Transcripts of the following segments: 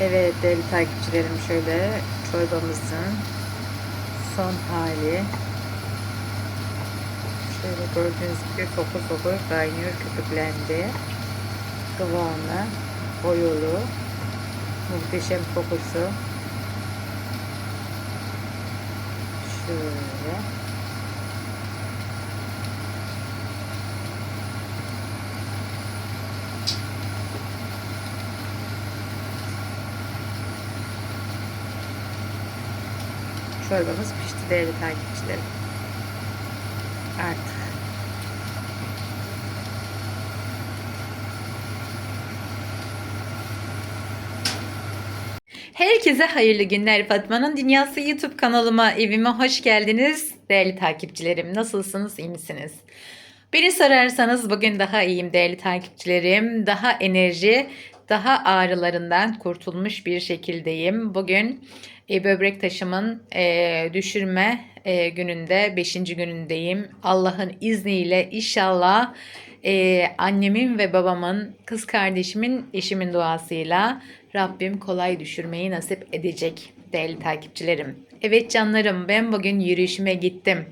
Evet değerli takipçilerim şöyle çorbamızın son hali. Şöyle gördüğünüz gibi fokur fokur kaynıyor köpüklendi. Kıvamı, oyulu, muhteşem kokusu. Şöyle. Çorbamız pişti değerli takipçilerim. Artık. Herkese hayırlı günler. Fatma'nın Dünyası YouTube kanalıma, evime hoş geldiniz. Değerli takipçilerim, nasılsınız, iyi misiniz? Beni sorarsanız bugün daha iyiyim değerli takipçilerim. Daha enerji, daha ağrılarından kurtulmuş bir şekildeyim. Bugün e, böbrek taşımın e, düşürme e, gününde, 5. günündeyim. Allah'ın izniyle inşallah e, annemin ve babamın, kız kardeşimin, eşimin duasıyla Rabbim kolay düşürmeyi nasip edecek değerli takipçilerim. Evet canlarım ben bugün yürüyüşüme gittim.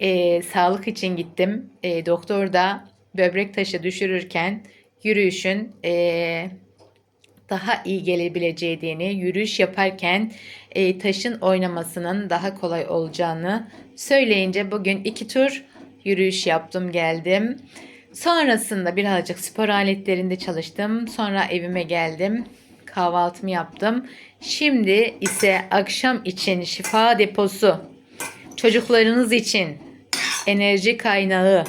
E, sağlık için gittim. E, doktor da böbrek taşı düşürürken yürüyüşün e, daha iyi gelebileceğini, yürüyüş yaparken e, taşın oynamasının daha kolay olacağını söyleyince bugün iki tur yürüyüş yaptım geldim. Sonrasında birazcık spor aletlerinde çalıştım. Sonra evime geldim. Kahvaltımı yaptım. Şimdi ise akşam için şifa deposu, çocuklarınız için enerji kaynağı,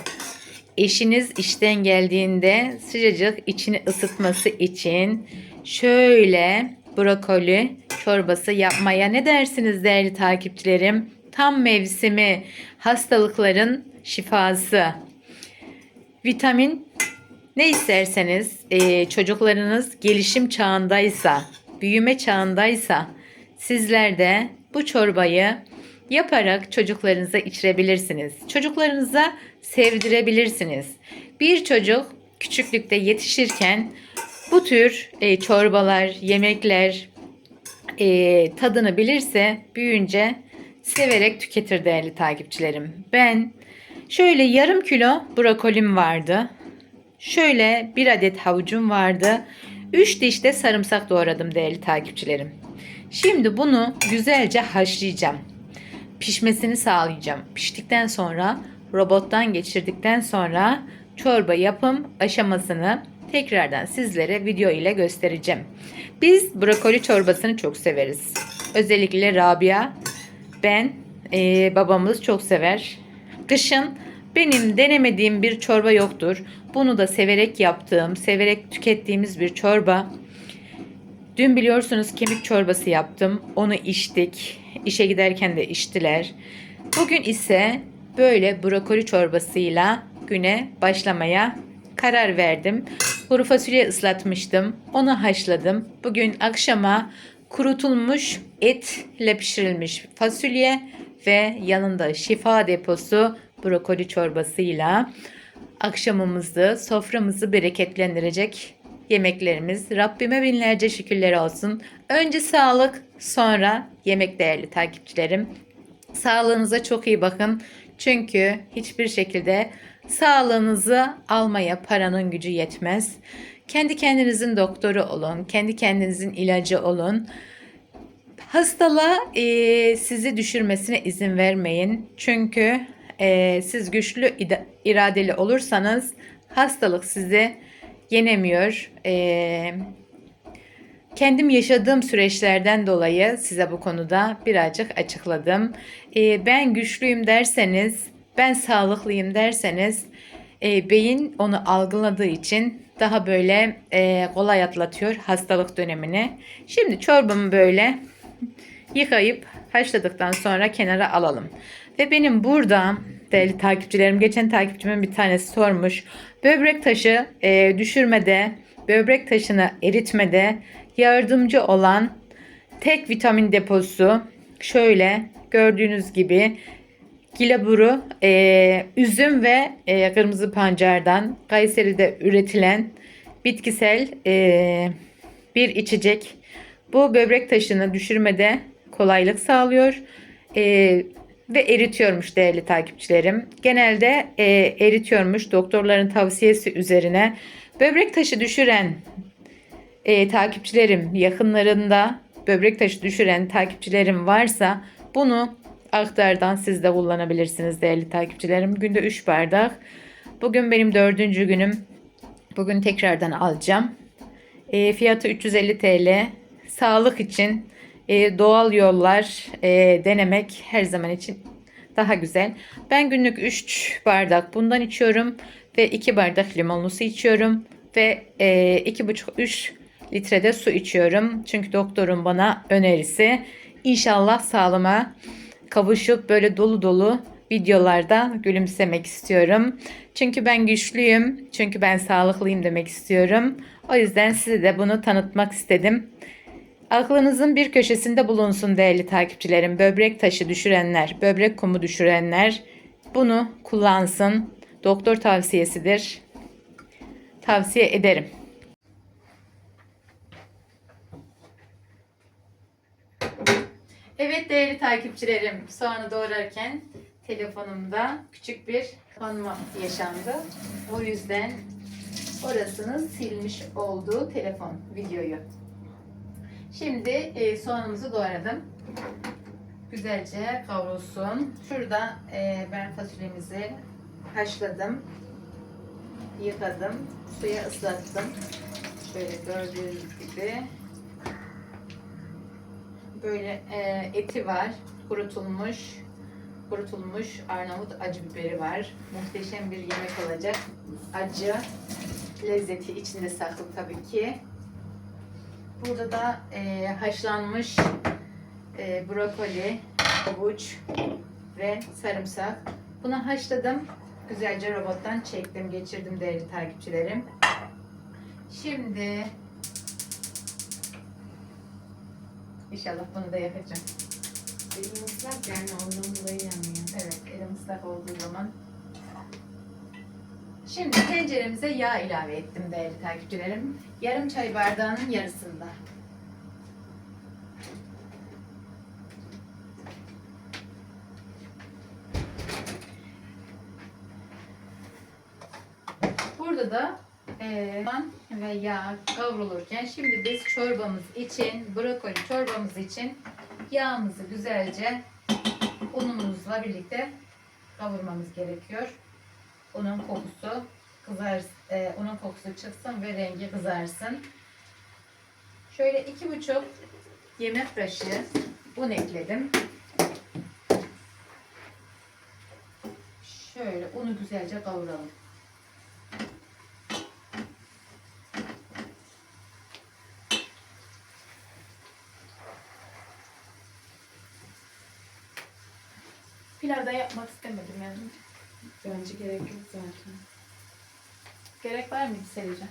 eşiniz işten geldiğinde sıcacık içini ısıtması için şöyle brokoli çorbası yapmaya ne dersiniz değerli takipçilerim? Tam mevsimi hastalıkların şifası. Vitamin ne isterseniz e, çocuklarınız gelişim çağındaysa, büyüme çağındaysa sizler de bu çorbayı yaparak çocuklarınıza içirebilirsiniz. Çocuklarınıza sevdirebilirsiniz. Bir çocuk küçüklükte yetişirken bu tür e, çorbalar, yemekler e, tadını bilirse büyüyünce severek tüketir değerli takipçilerim. Ben şöyle yarım kilo brokolim vardı. Şöyle bir adet havucum vardı. 3 diş de sarımsak doğradım değerli takipçilerim. Şimdi bunu güzelce haşlayacağım. Pişmesini sağlayacağım. Piştikten sonra robottan geçirdikten sonra çorba yapım aşamasını tekrardan sizlere video ile göstereceğim. Biz brokoli çorbasını çok severiz. Özellikle Rabia, ben, e, babamız çok sever. Kışın benim denemediğim bir çorba yoktur. Bunu da severek yaptığım, severek tükettiğimiz bir çorba. Dün biliyorsunuz kemik çorbası yaptım. Onu içtik. İşe giderken de içtiler. Bugün ise böyle brokoli çorbasıyla güne başlamaya karar verdim. Kuru fasulye ıslatmıştım. Onu haşladım. Bugün akşama kurutulmuş etle pişirilmiş fasulye ve yanında şifa deposu brokoli çorbasıyla akşamımızı, soframızı bereketlendirecek yemeklerimiz. Rabbime binlerce şükürler olsun. Önce sağlık, sonra yemek değerli takipçilerim. Sağlığınıza çok iyi bakın. Çünkü hiçbir şekilde sağlığınızı almaya paranın gücü yetmez. Kendi kendinizin doktoru olun, kendi kendinizin ilacı olun. Hastalığa e, sizi düşürmesine izin vermeyin. Çünkü e, siz güçlü iradeli olursanız hastalık sizi yenemiyor. E, kendim yaşadığım süreçlerden dolayı size bu konuda birazcık açıkladım. E, ben güçlüyüm derseniz, ben sağlıklıyım derseniz e, beyin onu algıladığı için daha böyle e, kolay atlatıyor hastalık dönemini. Şimdi çorbamı böyle yıkayıp haşladıktan sonra kenara alalım. Ve benim burada değerli takipçilerim geçen takipçimin bir tanesi sormuş. Böbrek taşı e, düşürmede, böbrek taşını eritmede yardımcı olan tek vitamin deposu şöyle gördüğünüz gibi Gilaburu e, üzüm ve e, kırmızı pancardan Kayseri'de üretilen bitkisel e, bir içecek. Bu böbrek taşını düşürmede kolaylık sağlıyor. Ee, ve eritiyormuş değerli takipçilerim. Genelde e, eritiyormuş doktorların tavsiyesi üzerine. Böbrek taşı düşüren e, takipçilerim yakınlarında böbrek taşı düşüren takipçilerim varsa bunu aktardan siz de kullanabilirsiniz değerli takipçilerim. Günde 3 bardak. Bugün benim dördüncü günüm. Bugün tekrardan alacağım. E, fiyatı 350 TL. Sağlık için e, doğal yollar e, denemek her zaman için daha güzel. Ben günlük 3 bardak bundan içiyorum ve 2 bardak limonlu su içiyorum ve e, 2,5-3 litrede su içiyorum. Çünkü doktorun bana önerisi. İnşallah sağlığıma kavuşup böyle dolu dolu videolarda gülümsemek istiyorum. Çünkü ben güçlüyüm. Çünkü ben sağlıklıyım demek istiyorum. O yüzden size de bunu tanıtmak istedim. Aklınızın bir köşesinde bulunsun değerli takipçilerim. Böbrek taşı düşürenler, böbrek kumu düşürenler bunu kullansın. Doktor tavsiyesidir. Tavsiye ederim. Evet değerli takipçilerim, soğanı doğrarken telefonumda küçük bir konma yaşandı. O yüzden orasını silmiş oldu telefon videoyu. Şimdi e, soğanımızı doğradım. Güzelce kavrulsun. Şurada e, ben fasulyemizi haşladım. Yıkadım. Suya ıslattım. Şöyle gördüğünüz gibi. Böyle e, eti var. Kurutulmuş. Kurutulmuş Arnavut acı biberi var. Muhteşem bir yemek olacak. Acı lezzeti içinde saklı tabii ki. Burada da e, haşlanmış e, brokoli, havuç ve sarımsak. Bunu haşladım. Güzelce robottan çektim, geçirdim değerli takipçilerim. Şimdi inşallah bunu da yapacağım. Elim ıslak yani ondan dolayı yanmıyor. Evet, elim ıslak olduğu zaman. Şimdi tenceremize yağ ilave ettim değerli takipçilerim. Yarım çay bardağının yarısında. Burada da soğan ve yağ kavrulurken şimdi biz çorbamız için, brokoli çorbamız için yağımızı güzelce unumuzla birlikte kavurmamız gerekiyor. Unun kokusu kızar, e, unun kokusu çıksın ve rengi kızarsın. Şöyle iki buçuk yemek kaşığı un ekledim. Şöyle unu güzelce kavuralım. Pilavda yapmak istemedim yani. Bence gerek yok zaten. Gerek var mıydı Sevilcan?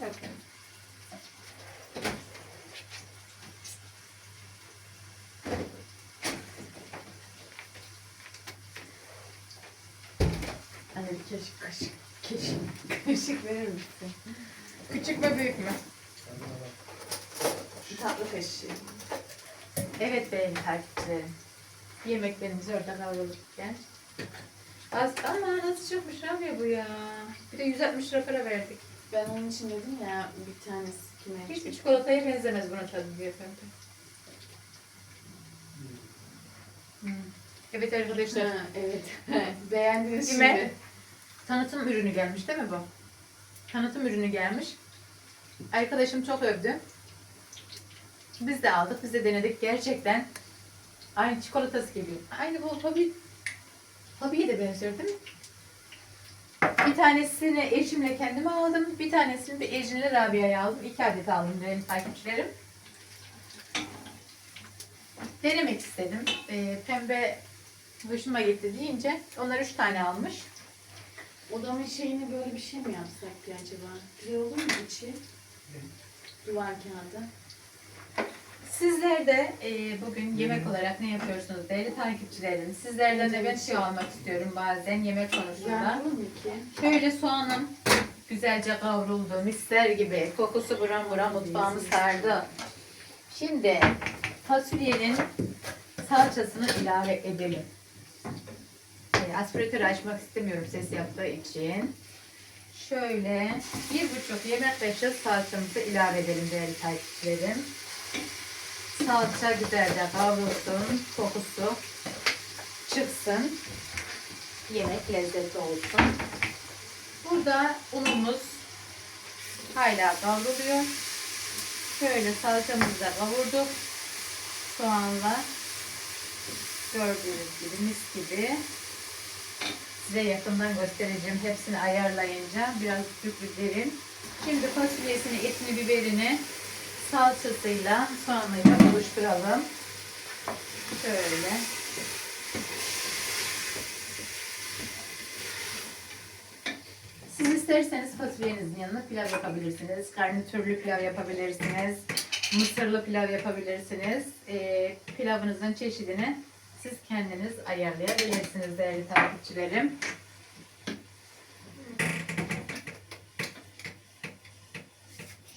Yok. Anne bir keşik kaşık. Keşik. Kaşık verir misin? Küçük mü büyük mü? Tatlı kaşığı. Evet benim takipçilerim. Yemeklerimiz orada kavrulurken. Az ama nasıl çıkmış abi bu ya. Bir de 160 lira para verdik. Ben onun için dedim ya bir tanesi kime? Hiçbir çikolataya benzemez buna tadı diye efendim. Hmm. Evet arkadaşlar. Ha, evet. Beğendiniz şimdi. Tanıtım ürünü gelmiş değil mi bu? Tanıtım ürünü gelmiş. Arkadaşım çok övdü. Biz de aldık, biz de denedik. Gerçekten aynı çikolatası gibi. Aynı bu tabii tabii de benziyor değil mi? Bir tanesini eşimle kendime aldım. Bir tanesini bir Ejin'le Rabia'ya aldım. İki adet aldım benim takipçilerim. Denemek istedim. Ee, pembe hoşuma gitti deyince onlar üç tane almış. Odamın şeyini böyle bir şey mi yapsak ki acaba? Güzel olur mu içi? Duvar kağıdı. Sizler de e, bugün yemek olarak ne yapıyorsunuz değerli takipçilerim? Sizlerden de ben şey almak istiyorum bazen yemek konusunda. Şöyle soğanım güzelce kavruldu. Misler gibi. Kokusu buram buram mutfağımı sardı. Şimdi fasulyenin salçasını ilave edelim. E, aspiratörü açmak istemiyorum ses yaptığı için. Şöyle bir buçuk yemek kaşığı salçamızı ilave edelim değerli takipçilerim. Salça güzelce kavrulsun, kokusu çıksın. Yemek lezzetli olsun. Burada unumuz hala kavruluyor. Şöyle salçamızı da kavurduk. Soğanla gördüğünüz gibi mis gibi. Size yakından göstereceğim. Hepsini ayarlayınca biraz sürprizlerim. Şimdi fasulyesini, etini, biberini salçasıyla, soğanıyla buluşturalım. Şöyle. Siz isterseniz fasulyenizin yanına pilav yapabilirsiniz. Garnitürlü pilav yapabilirsiniz. Mısırlı pilav yapabilirsiniz. Ee, pilavınızın çeşidini siz kendiniz ayarlayabilirsiniz değerli takipçilerim.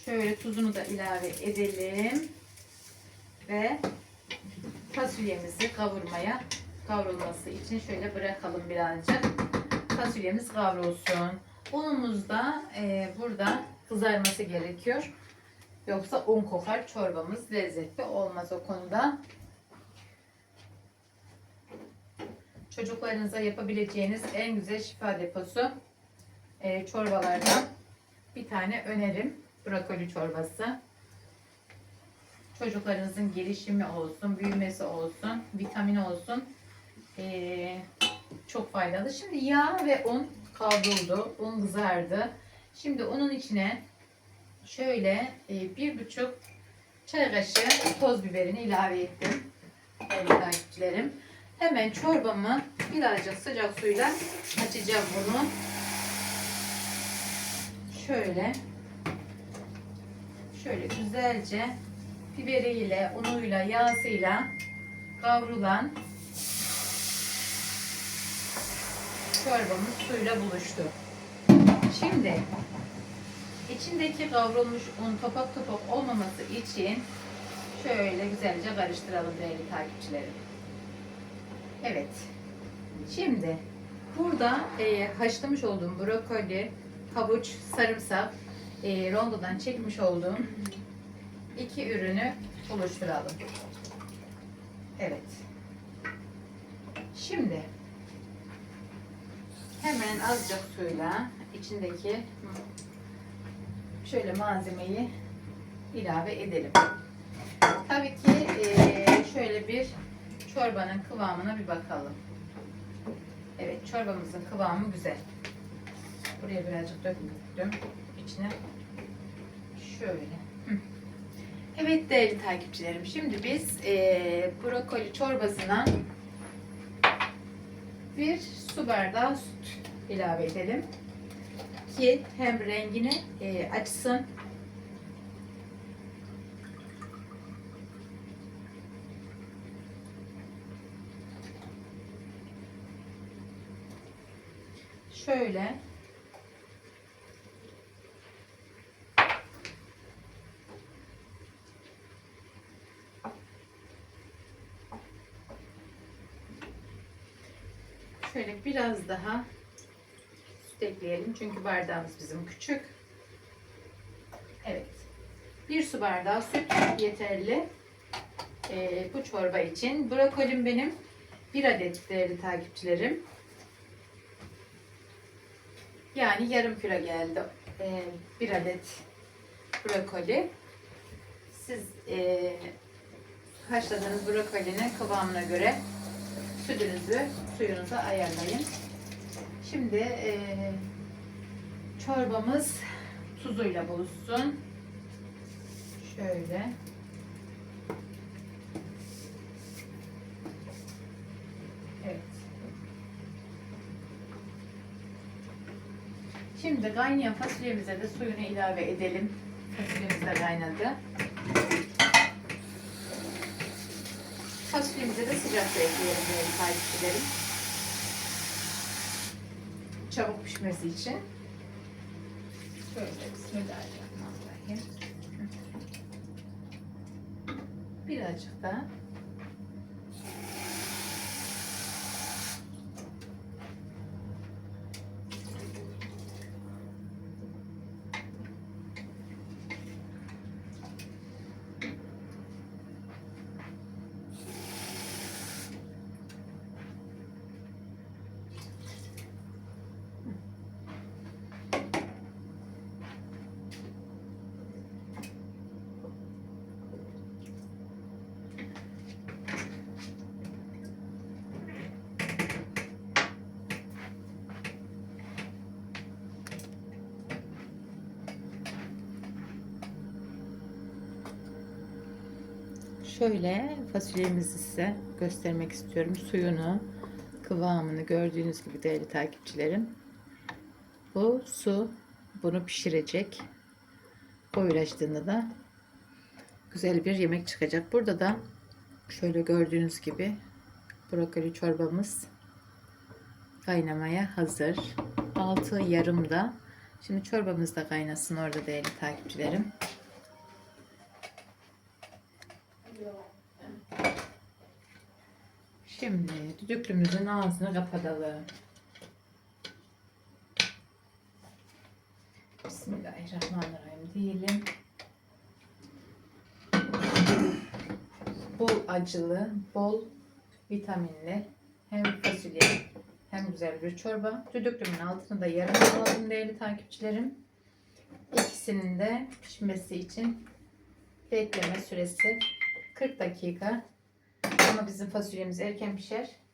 Şöyle tuzunu da ilave edelim. Ve fasulyemizi kavurmaya kavrulması için şöyle bırakalım birazcık. Fasulyemiz kavrulsun. Unumuz da e, burada kızarması gerekiyor. Yoksa un kokar çorbamız lezzetli olmaz o konuda. Çocuklarınıza yapabileceğiniz en güzel şifa deposu e, çorbalardan bir tane önerim. Brokoli çorbası. Çocuklarınızın gelişimi olsun, büyümesi olsun, vitamin olsun. E, çok faydalı. Şimdi yağ ve un kavruldu. Un kızardı. Şimdi unun içine şöyle e, bir buçuk çay kaşığı toz biberini ilave ettim. Değerli takipçilerim. Hemen çorbamı birazcık sıcak suyla açacağım bunu. Şöyle şöyle güzelce biberiyle, unuyla, yağsıyla kavrulan çorbamız suyla buluştu. Şimdi içindeki kavrulmuş un topak topak olmaması için şöyle güzelce karıştıralım değerli takipçilerim. Evet. Şimdi burada e, haşlamış olduğum brokoli, havuç, sarımsak, e, rondodan çekmiş olduğum iki ürünü oluşturalım. Evet. Şimdi hemen azıcık suyla içindeki şöyle malzemeyi ilave edelim. Tabii ki e, şöyle bir çorbanın kıvamına bir bakalım. Evet çorbamızın kıvamı güzel. Buraya birazcık döktüm içine. Şöyle. Evet değerli takipçilerim. Şimdi biz e, brokoli çorbasına bir su bardağı süt ilave edelim. Ki hem rengini e, açsın şöyle şöyle biraz daha süt ekleyelim çünkü bardağımız bizim küçük. Evet. Bir su bardağı süt yeterli. Ee, bu çorba için. Brokolim benim bir adet değerli takipçilerim. Yani yarım kilo geldi. Ee, bir adet brokoli. Siz e, haşladığınız brokolinin kıvamına göre sütünüzü, suyunuzu ayarlayın. Şimdi e, çorbamız tuzuyla buluşsun. Şöyle. Evet. Şimdi kaynayan fasulyemize de suyunu ilave edelim. Fasulyemiz de kaynadı. Fasulyemize de sıcak su ekleyelim değerli takipçilerim. Çabuk pişmesi için. Şöyle bismillahirrahmanirrahim. Birazcık daha. Şöyle fasulyemizi size göstermek istiyorum. Suyunu, kıvamını gördüğünüz gibi değerli takipçilerim. Bu su bunu pişirecek. Koyulaştığında da güzel bir yemek çıkacak. Burada da şöyle gördüğünüz gibi brokoli çorbamız kaynamaya hazır. Altı yarımda. Şimdi çorbamız da kaynasın orada değerli takipçilerim. Şimdi düdüklümüzün ağzını kapatalım. Bismillahirrahmanirrahim diyelim. Bol acılı, bol vitaminli hem fasulye hem güzel bir çorba. Düdüklümün altını da yarım alalım değerli takipçilerim. İkisinin de pişmesi için bekleme süresi 40 dakika. Ama bizim fasulyemiz erken pişer.